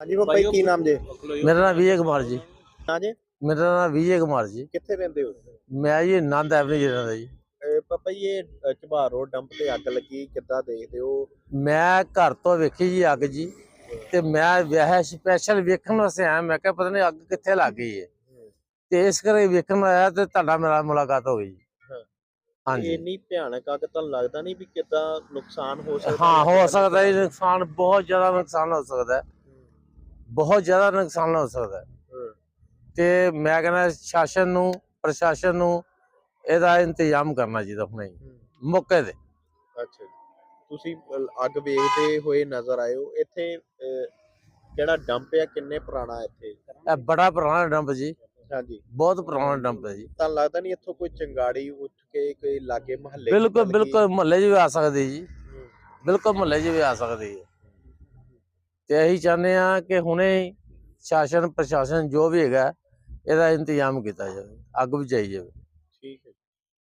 ਹਾਂਜੀ ਬਾਬਾ ਜੀ ਕੀ ਨਾਮ ਜੇ? ਮੇਰਾ ਨਾਮ ਵਿਜੇ ਕੁਮਾਰ ਜੀ। ਹਾਂ ਜੀ। ਮੇਰਾ ਨਾਮ ਵਿਜੇ ਕੁਮਾਰ ਜੀ। ਕਿੱਥੇ ਰਹਿੰਦੇ ਹੋ? ਮੈਂ ਜੀ ਆਨੰਦ ਐਵਨੀ ਜਿਹੜਾ ਦਾ ਜੀ। ਪਾਪਾ ਜੀ ਇਹ ਝਬਾਰ ਰੋਡ ਡੰਪ ਤੇ ਅੱਗ ਲੱਗੀ ਕਿੱਦਾਂ ਦੇਖਦੇ ਹੋ? ਮੈਂ ਘਰ ਤੋਂ ਵੇਖੀ ਜੀ ਅੱਗ ਜੀ ਤੇ ਮੈਂ ਵਿਆਹ ਸਪੈਸ਼ਲ ਵੇਖਣ ਵਾਸਤੇ ਆਇਆ ਮੈਂ ਕਿਹਾ ਪਤਾ ਨਹੀਂ ਅੱਗ ਕਿੱਥੇ ਲੱਗ ਗਈ ਹੈ। ਤੇ ਇਸ ਕਰਕੇ ਵੇਖਣ ਆਇਆ ਤੇ ਤੁਹਾਡਾ ਮੇਰਾ ਮੁਲਾਕਾਤ ਹੋ ਗਈ ਜੀ। ਹਾਂਜੀ। ਇੰਨੀ ਭਿਆਨਕ ਅੱਗ ਤੁਹਾਨੂੰ ਲੱਗਦਾ ਨਹੀਂ ਵੀ ਕਿੱਦਾਂ ਨੁਕਸਾਨ ਹੋ ਸਕਦਾ ਹਾਂ ਹੈ? ਹੋ ਸਕਦਾ ਹੈ ਨੁਕਸਾਨ ਬਹੁਤ ਜ਼ਿਆਦਾ ਨੁਕਸਾਨ ਹੋ ਸਕਦਾ। ਹੈ ਬਹੁਤ ਜ਼ਿਆਦਾ ਨੁਕਸਾਨ ਹੋ ਸਕਦਾ ਹੈ। ਹੂੰ। ਤੇ ਮੈਂ ਕਹਿੰਦਾ ਸ਼ਾਸਨ ਨੂੰ ਪ੍ਰਸ਼ਾਸਨ ਨੂੰ ਇਹਦਾ ਇੰਤਜ਼ਾਮ ਕਰਨਾ ਚਾਹੀਦਾ ਹੁਣੇ ਹੀ, ਹੂੰ। ਮੌਕੇ ਤੇ। ਅੱਛਾ ਜੀ। ਤੁਸੀਂ ਅੱਗ ਵੇਖਦੇ ਹੋਏ ਨਜ਼ਰ ਆਇਓ ਇੱਥੇ ਜਿਹੜਾ ਡੰਪ ਹੈ ਕਿੰਨੇ ਪੁਰਾਣਾ ਇੱਥੇ? ਇਹ ਬੜਾ ਪੁਰਾਣਾ ਡੰਪ ਜੀ। ਹਾਂਜੀ। ਬਹੁਤ ਪੁਰਾਣਾ ਡੰਪ ਹੈ ਜੀ। ਤਾਂ ਲੱਗਦਾ ਨਹੀਂ ਇੱਥੋਂ ਕੋਈ ਚੰਗਾੜੀ ਉੱਠ ਕੇ ਕੋਈ ਲਾਗੇ ਮਹੱਲੇ ਬਿਲਕੁਲ ਬਿਲਕੁਲ ਮੁਹੱਲੇ 'ਚ ਵੀ ਆ ਸਕਦੀ ਜੀ। ਬਿਲਕੁਲ ਮੁਹੱਲੇ 'ਚ ਵੀ ਆ ਸਕਦੀ ਹੈ। ਤੇ ਇਹੀ ਚਾਹੁੰਦੇ ਆ ਕਿ ਹੁਣੇ ਸ਼ਾਸਨ, ਪ੍ਰਸ਼ਾਸਨ ਜੋ ਵੀ ਹੈਗਾ, ਇਹਦਾ ਇੰਤਜ਼ਾਮ ਕੀਤਾ ਜਾਵੇ, ਅੱਗ ਬੁਝਾਈ ਜਾਵੇ।